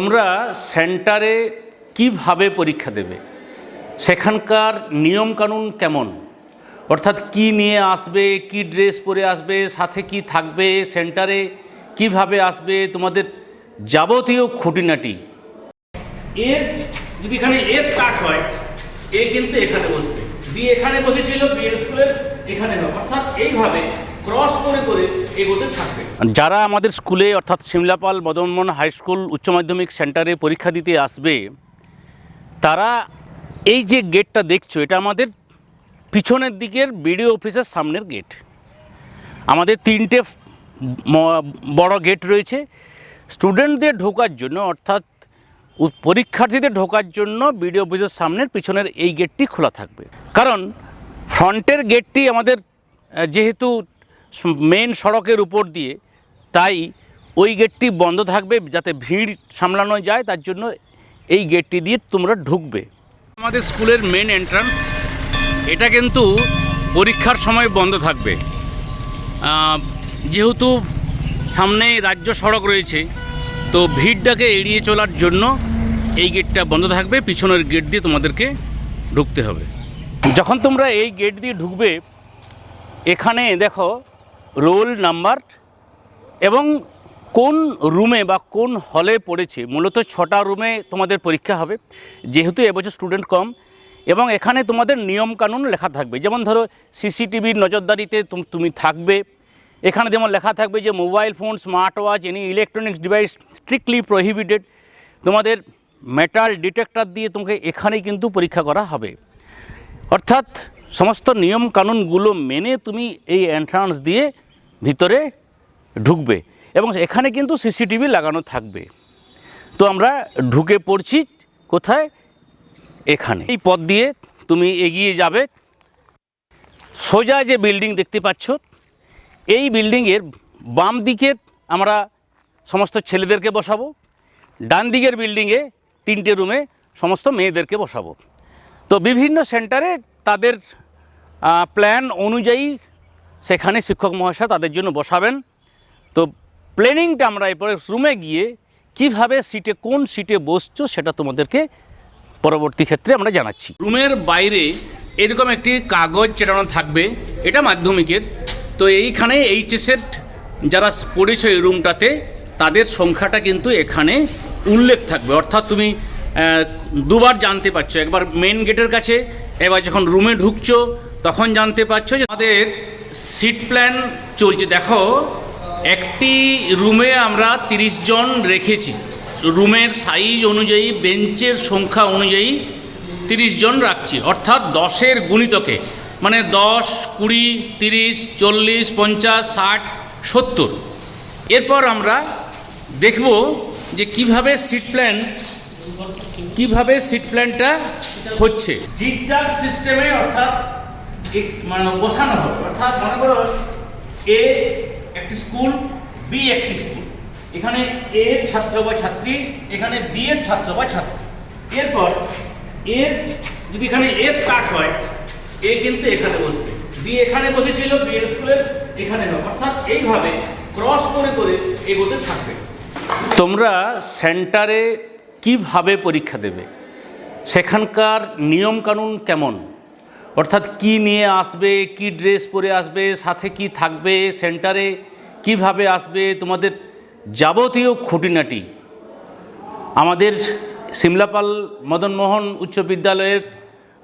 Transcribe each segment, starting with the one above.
তোমরা সেন্টারে কীভাবে পরীক্ষা দেবে? সেখানকার নিয়মকানুন কেমন? অর্থাৎ কি নিয়ে আসবে, কি ড্রেস পরে আসবে, সাথে কি থাকবে সেন্টারে, কীভাবে আসবে, তোমাদের যাবতীয় খুঁটিনাটি। এর যদি এখানে এ স্টার্ট হয়, এ কিন্তু এখানে বসবে। বি এখানে বসেছিল, বি এর স্কুলের এখানে হবে। অর্থাৎ এইভাবে ক্রস করে করে এগোতে থাকবে। যারা আমাদের স্কুলে অর্থাৎ শিমলাপাল মদনমোহন হাই স্কুল উচ্চ মাধ্যমিক সেন্টারে পরীক্ষা দিতে আসবে, তারা এই যে গেটটা দেখছ, এটা আমাদের পিছনের দিকের বিডিও অফিসের সামনের গেট। আমাদের তিনটে বড় গেট রয়েছে। স্টুডেন্টদের ঢোকার জন্য অর্থাৎ পরীক্ষার্থীদের ঢোকার জন্য বিডিও অফিসের সামনের পিছনের এই গেটটি খোলা থাকবে। কারণ ফ্রন্টের গেটটি আমাদের যেহেতু মেন সড়কের উপর দিয়ে। তাই ওই গেটটি বন্ধ থাকবে যাতে ভিড় সামলানো যায়, তার জন্য এই গেটটি দিয়ে তোমরা ঢুকবে। আমাদের স্কুলের মেন এন্ট্রান্স এটা কিন্তু পরীক্ষার সময় বন্ধ থাকবে। যেহেতু সামনে রাজ্য সড়ক রয়েছে, তো ভিড়টাকে এড়িয়ে চলার জন্য এই গেটটা বন্ধ থাকবে, পিছনের গেট দিয়ে তোমাদেরকে ঢুকতে হবে। যখন তোমরা এই গেট দিয়ে ঢুকবে, এখানে দেখো রোল নাম্বার এবং কোন রুমে বা কোন হলে পড়েছে, মূলত ছটা রুমে তোমাদের পরীক্ষা হবে, যেহেতু এবছর স্টুডেন্ট কম, এবং এখানে তোমাদের নিয়মকানুন লেখা থাকবে। যেমন ধরো সিসিটিভির নজরদারিতে তুম- থাকবে, এখানে যেমন লেখা থাকবে যে mobile phone smart watch any electronics device strictly prohibited. তোমাদের মেটাল ডিটেক্টর দিয়ে তোমাকে এখানেই কিন্তু পরীক্ষা করা হবে। অর্থাৎ সমস্ত নিয়ম কানুনগুলো মেনে তুমি এই এন্ট্রান্স দিয়ে ভিতরে ঢুকবে এবং এখানে কিন্তু সিসিটিভি লাগানো থাকবে। তো আমরা ঢুকে পড়ছি কোথায়? এখানে। এই পথ দিয়ে তুমি এগিয়ে যাবে। সোজা যে বিল্ডিং দেখতে পাচ্ছ, এই বিল্ডিংয়ের বাম দিকের আমরা সমস্ত ছেলেদেরকে বসাবো। ডান দিকের বিল্ডিংয়ে তিনটে রুমে সমস্ত মেয়েদেরকে বসাবো। তো বিভিন্ন সেন্টারে তাদের প্ল্যান অনুযায়ী সেখানে শিক্ষক মহাশয় তাদের জন্য বসাবেন। তো প্ল্যানিংটা আমরা এরপরে রুমে গিয়ে কীভাবে সিটে কোন সিটে বসছো সেটা তোমাদেরকে পরবর্তী ক্ষেত্রে আমরা জানাচ্ছি। রুমের বাইরে এরকম একটি কাগজ চেটানো থাকবে, এটা মাধ্যমিকের। তো এইখানে এইচএসের যারা পড়েছো এই রুমটাতে তাদের সংখ্যাটা কিন্তু এখানে উল্লেখ থাকবে। অর্থাৎ তুমি দুবার জানতে পারছ। একবার মেন গেটের কাছে, এবার যখন রুমে ঢুকছো তখন জানতে পারছ যে আমাদের সিট প্ল্যান চলছে। দেখো, একটি রুমে আমরা তিরিশ জন রেখেছি। রুমের সাইজ অনুযায়ী বেঞ্চের সংখ্যা অনুযায়ী তিরিশ জন রাখছি। অর্থাৎ দশের গুণিতকে মানে দশ, কুড়ি, তিরিশ, চল্লিশ, পঞ্চাশ, ষাট, সত্তর। এরপর আমরা দেখব যে কীভাবে সিট প্ল্যান কীভাবে সিট প্ল্যানটা হচ্ছে। জিগজাগ সিস্টেমে অর্থাৎ মানে বসানো হবে। অর্থাৎ মনে করো এ একটি স্কুল, বি একটি স্কুল। এখানে এ এর ছাত্র বা ছাত্রী, এখানে বি এর ছাত্র বা ছাত্রী। এরপর এর, যদি এখানে এ স্টার্ট হয়, এ কিন্তু এখানে বসবে। বি এখানে বসেছিল, বি এর স্কুলের এখানে হবে। অর্থাৎ এইভাবে ক্রস করে করে এগোতে থাকবে। তোমরা সেন্টারে কীভাবে পরীক্ষা দেবে? সেখানকার নিয়মকানুন কেমন? অর্থাৎ কি নিয়ে আসবে কি ড্রেস পরে আসবে সাথে কি থাকবে সেন্টারে কীভাবে আসবে তোমাদের যাবতীয় খুঁটিনাটি আমাদের সিমলাপাল মদনমোহন উচ্চ বিদ্যালয়ের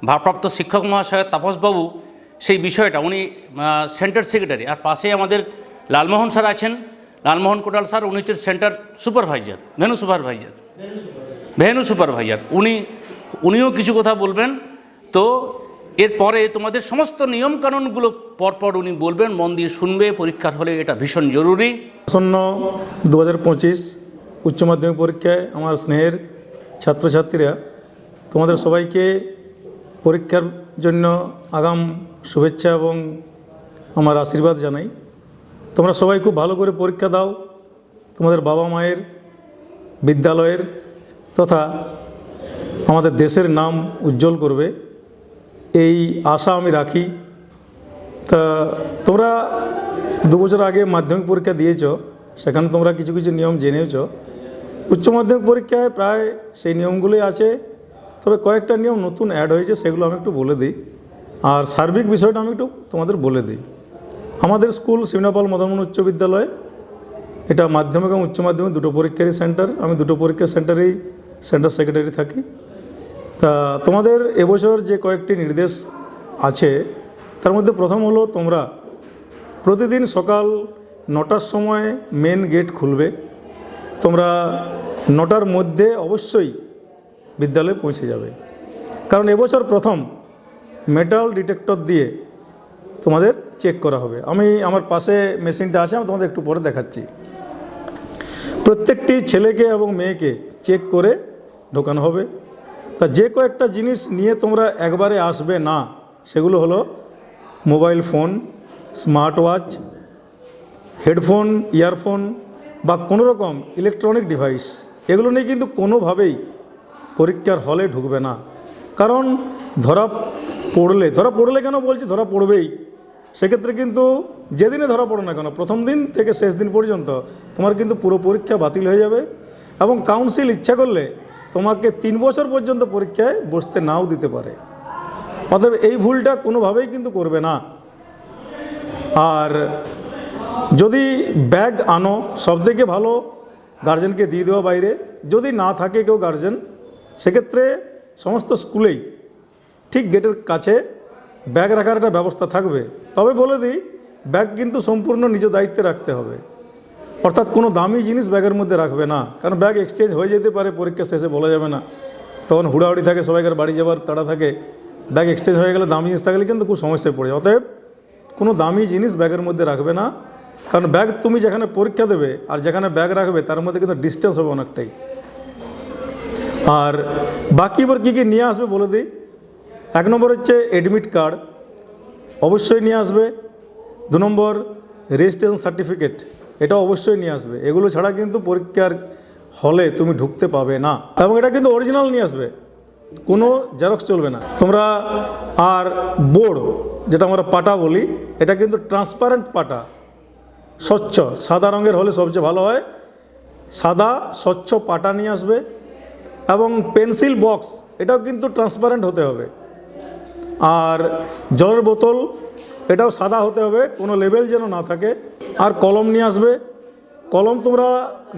ভারপ্রাপ্ত শিক্ষক মহাশয় তাপসবাবু সেই বিষয়টা উনি সেন্টার সেক্রেটারি। আর পাশে আমাদের লালমোহন স্যার আছেন। লালমোহন কোটাল স্যার উনি হচ্ছেন centre supervisor. Venue supervisor. Venue supervisor. উনি উনিও কিছু কথা বলবেন। তো এরপরে তোমাদের সমস্ত নিয়মকানুনগুলো পরপর উনি বলবেন, মন দিয়ে শুনবে, পরীক্ষার হলে এটা ভীষণ জরুরি। আসন্ন দু হাজার পঁচিশ উচ্চ মাধ্যমিক পরীক্ষায় আমার স্নেহের ছাত্রছাত্রীরা, তোমাদের সবাইকে পরীক্ষার জন্য আগাম শুভেচ্ছা এবং আমার আশীর্বাদ জানাই। তোমরা সবাই খুব ভালো করে পরীক্ষা দাও, তোমাদের বাবা মায়ের বিদ্যালয়ের তথা আমাদের দেশের নাম উজ্জ্বল করবে। এই আশা আমি রাখি। তা তোমরা দু বছর আগে মাধ্যমিক পরীক্ষা দিয়েছ, সেখানে তোমরা কিছু কিছু নিয়ম জেনেছ উচ্চ মাধ্যমিক পরীক্ষায় প্রায় সেই নিয়মগুলোই আছে। তবে কয়েকটা নিয়ম নতুন অ্যাড হয়েছে, সেগুলো আমি একটু বলে দিই। আর সার্বিক বিষয়টা আমি একটু তোমাদের বলে দিই। আমাদের স্কুল শিবনাপাল মদনমোহন উচ্চ বিদ্যালয়, এটা মাধ্যমিক এবং উচ্চ মাধ্যমিক দুটো পরীক্ষারই সেন্টার আমি দুটো পরীক্ষার সেন্টারেই সেন্টার সেক্রেটারি থাকি। তা তোমাদের এবছর যে কয়েকটি নির্দেশ আছে, তার মধ্যে প্রথম হলো তোমরা প্রতিদিন সকাল নটার সময় মেন গেট খুলবে। তোমরা নটার মধ্যে অবশ্যই বিদ্যালয়ে পৌঁছে যাবে। কারণ এবছর প্রথম মেটাল ডিটেক্টর দিয়ে তোমাদের চেক করা হবে। আমি আমার পাশে মেশিনটা আছে, আমি তোমাদের একটু পরে দেখাচ্ছি। প্রত্যেকটি ছেলেকে এবং মেয়েকে চেক করে ঢোকানো হবে। তা যে কয়েকটা জিনিস নিয়ে তোমরা একবারে আসবে না, সেগুলো হলো mobile phone, smart watch, headphone, earphone বা কোনো রকম ইলেকট্রনিক ডিভাইস। এগুলো নিয়ে কিন্তু কোনোভাবেই পরীক্ষার হলে ঢুকবে না। কারণ ধরা পড়লে ধরা পড়লে কেন বলছি? ধরা পড়বেই। সেক্ষেত্রে কিন্তু যেদিনে ধরা পড়ো না কেন, প্রথম দিন থেকে শেষ দিন পর্যন্ত তোমার কিন্তু পুরো পরীক্ষা বাতিল হয়ে যাবে এবং কাউন্সিল ইচ্ছা করলে তোমাকে তিন বছর পর্যন্ত পরীক্ষায় বসতে নাও দিতে পারে। অতএব এই ভুলটা কোনোভাবেই কিন্তু করবে না। আর যদি ব্যাগ আনো, সব থেকে ভালো গার্জেনকে দিয়ে দেওয়া বাইরে। যদি না থাকে কেউ গার্জেন, সেক্ষেত্রে সমস্ত স্কুলেই, ঠিক গেটের কাছে ব্যাগ রাখার একটা ব্যবস্থা থাকবে। তবে বলে দিই, ব্যাগ কিন্তু সম্পূর্ণ নিজ দায়িত্বে রাখতে হবে। অর্থাৎ কোনো দামি জিনিস ব্যাগের মধ্যে রাখবে না। কারণ ব্যাগ এক্সচেঞ্জ হয়ে যেতে পারে, পরীক্ষা শেষে বলা যাবে না। তখন হুড়াহুড়ি থাকে, সবাইকার বাড়ি যাবার তাড়া থাকে। ব্যাগ এক্সচেঞ্জ হয়ে গেলে দামি জিনিস থাকলে কিন্তু খুব সমস্যায় পড়ে। অতএব কোনো দামি জিনিস ব্যাগের মধ্যে রাখবে না। কারণ ব্যাগ তুমি যেখানে পরীক্ষা দেবে আর যেখানে ব্যাগ রাখবে, তার মধ্যে কিন্তু ডিস্টেন্স হবে অনেকটাই। আর বাকি এবার কী কী নিয়ে আসবে বলে দিই? এক নম্বর হচ্ছে অ্যাডমিট কার্ড অবশ্যই নিয়ে আসবে। দু নম্বর রেজিস্ট্রেশন সার্টিফিকেট এটা অবশ্যই নিয়ে আসবে। এগুলো ছাড়া কিন্তু পরীক্ষার হলে তুমি ঢুকতে পাবে না। এবং এটা কিন্তু অরিজিনাল নিয়ে আসবে। কোনো জেরক্স চলবে না। তোমরা আর বোর্ড যেটা আমরা পাটা বলি, এটা কিন্তু ট্রান্সপারেন্ট পাটা। স্বচ্ছ, সাদা রঙের হলে সবচেয়ে ভালো হয়। সাদা, স্বচ্ছ পাটা নিয়ে আসবে। এবং পেন্সিল বক্স, এটাও কিন্তু ট্রান্সপারেন্ট হতে হবে। আর জলের বোতল, এটাও সাদা হতে হবে। কোনো লেবেল যেন না থাকে। আর কলম নিয়ে আসবে। কলম তোমরা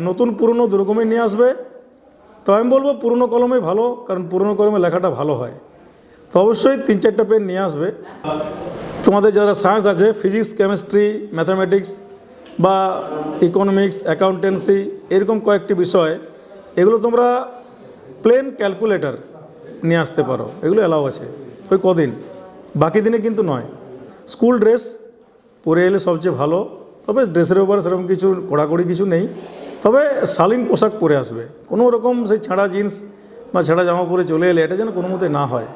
নতুন পুরনো দুরকমই নিয়ে আসবে। তো আমি বলব পুরনো কলমই ভালো, কারণ পুরনো কলমে লেখাটা ভালো হয়। তো অবশ্যই তিন চারটা পেন নিয়ে আসবে। তোমাদের যারা সায়েন্স আছে ফিজিক্স কেমিস্ট্রি ম্যাথামেটিক্স বা ইকোনমিক্স অ্যাকাউন্টেন্সি এরকম কয়েকটি বিষয়, এগুলো তোমরা প্লেন ক্যালকুলেটর নিয়ে আসতে পারো। এগুলো অ্যালাউ আছে। ওই কদিন? বাকি দিনে কিন্তু নয়। স্কুল ড্রেস পরে এলে সবচেয়ে ভালো। তবে ড্রেসের উপরে সেরকম কিছু কড়াকড়ি কিছু নেই। তবে শালীন পোশাক পরে আসবে। কোনো রকম সেই ছাড়া জিন্স বা ছাড়া জামা পরে চলে এলে এটা যেন কোনো মতে না হয়।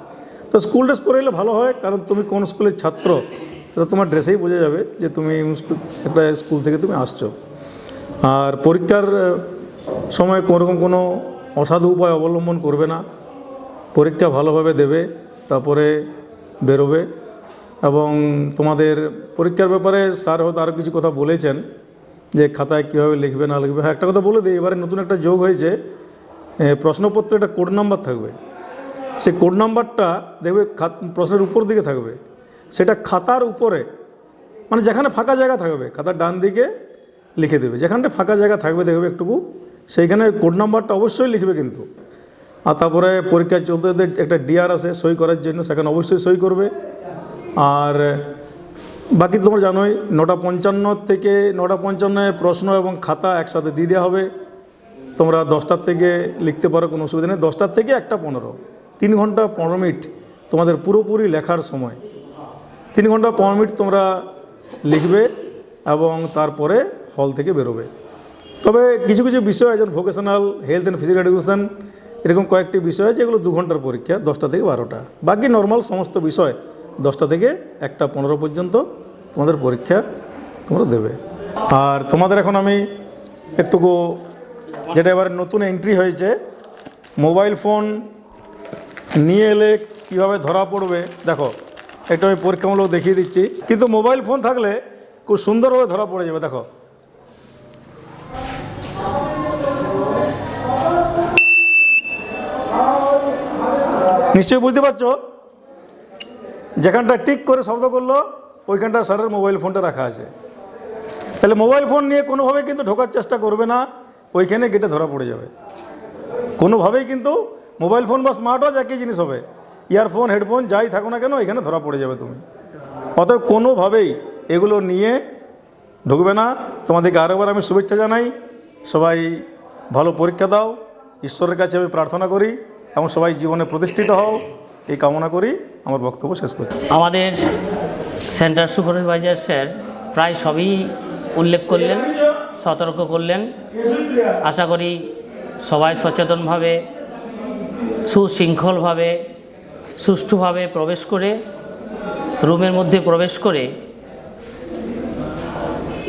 তো স্কুল ড্রেস পরে এলে ভালো হয়, কারণ তুমি কোন স্কুলের ছাত্র, সেটা তোমার ড্রেসেই বোঝা যাবে যে তুমি একটা স্কুল থেকে তুমি আসছো। আর পরীক্ষার সময় কোনোরকম কোনো অসাধু উপায় অবলম্বন করবে না। পরীক্ষা ভালোভাবে দেবে, তারপরে বেরোবে। এবং তোমাদের পরীক্ষার ব্যাপারে স্যার হয়তো আরও কিছু কথা বলেছেন যে খাতায় কীভাবে লিখবে, না লিখবে। হ্যাঁ একটা কথা বলে দিই, এবারে নতুন একটা যোগ হয়েছে। প্রশ্নপত্রে একটা কোড নাম্বার থাকবে। সেই কোড নাম্বারটা দেখবে প্রশ্নের উপর দিকে থাকবে। সেটা খাতার উপরে মানে যেখানে ফাঁকা জায়গা থাকবে, খাতার ডান দিকে লিখে দেবে। যেখানটা ফাঁকা জায়গা থাকবে, দেখবে একটুকু, সেইখানে কোড নাম্বারটা অবশ্যই লিখবে কিন্তু। আর তারপরে পরীক্ষা চলতে চলতে একটা ডিআর আছে, সই করার জন্য, সেখানে অবশ্যই সই করবে। আর বাকি তোমরা জানোই, নটা পঞ্চান্ন থেকে নটা পঞ্চান্নে প্রশ্ন এবং খাতা একসাথে দিয়ে দেওয়া হবে। তোমরা দশটার থেকে লিখতে পারো, কোনো অসুবিধা নেই। দশটার থেকে একটা পনেরো। তিন ঘণ্টা পনেরো মিনিট তোমাদের পুরোপুরি লেখার সময়। তিন ঘণ্টা পনেরো মিনিট তোমরা লিখবে এবং তারপরে হল থেকে বেরোবে। তবে কিছু কিছু বিষয়, যেমন vocational health and physical education এরকম কয়েকটি বিষয় আছে যেগুলো দু ঘণ্টার পরীক্ষা, দশটা থেকে বারোটা। বাকি নর্মাল সমস্ত বিষয় দশটা থেকে একটা পনেরো পর্যন্ত তোমাদের পরীক্ষা তোমরা দেবে। আর তোমাদের এখন আমি একটুকু যেটা এবার নতুন এন্ট্রি হয়েছে মোবাইল ফোন নিয়ে এলে কীভাবে ধরা পড়বে, দেখো একটু আমি পরীক্ষামূলক দেখিয়ে দিচ্ছি। কিন্তু মোবাইল ফোন থাকলে খুব সুন্দরভাবে ধরা পড়ে যাবে, দেখো। নিশ্চয়ই বুঝতে পারছ? যেখানটা টিক করে শব্দ করল ওইখানটা স্যারের মোবাইল ফোনটা রাখা আছে। তাহলে মোবাইল ফোন নিয়ে কোনোভাবে কিন্তু ঢোকার চেষ্টা করবে না, ওইখানে গেটে ধরা পড়ে যাবে। কোনোভাবেই কিন্তু মোবাইল ফোন বা স্মার্ট ওয়াচ একই জিনিস হবে। ইয়ারফোন হেডফোন যাই থাকো না কেন এখানে ধরা পড়ে যাবে তুমি। অতএব কোনোভাবেই এগুলো নিয়ে ঢুকবে না। তোমাদেরকে আরেকবার আমি শুভেচ্ছা জানাই। সবাই ভালো পরীক্ষা দাও। ঈশ্বরের কাছে আমি প্রার্থনা করি এবং সবাই জীবনে প্রতিষ্ঠিত হও। এই কামনা করি। আমার বক্তব্য শেষ করছি। আমাদের সেন্টার সুপারভাইজার স্যার প্রায় সবই উল্লেখ করলেন, সতর্ক করলেন। আশা করি সবাই সচেতনভাবে, সুশৃঙ্খলভাবে, সুষ্ঠুভাবে প্রবেশ করে, রুমের মধ্যে প্রবেশ করে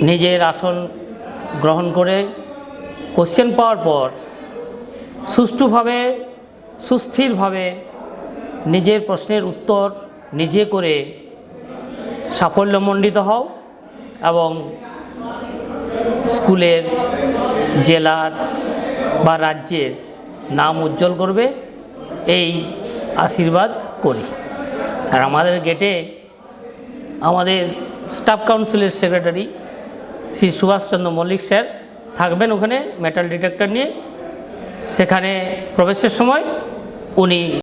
নিজের আসন গ্রহণ করে কোশ্চেন পাওয়ার পর সুষ্ঠুভাবে, সুস্থিরভাবে নিজের প্রশ্নের উত্তর নিজে করে সাফল্যমণ্ডিত হও এবং স্কুলের, জেলার বা রাজ্যের নাম উজ্জ্বল করবে, এই আশীর্বাদ করি। আর আমাদের গেটে আমাদের স্টাফ কাউন্সিলের সেক্রেটারি শ্রী সুভাষচন্দ্র মল্লিক স্যার থাকবেন ওখানে, মেটাল ডিটেক্টর নিয়ে। সেখানে প্রবেশের সময় উনি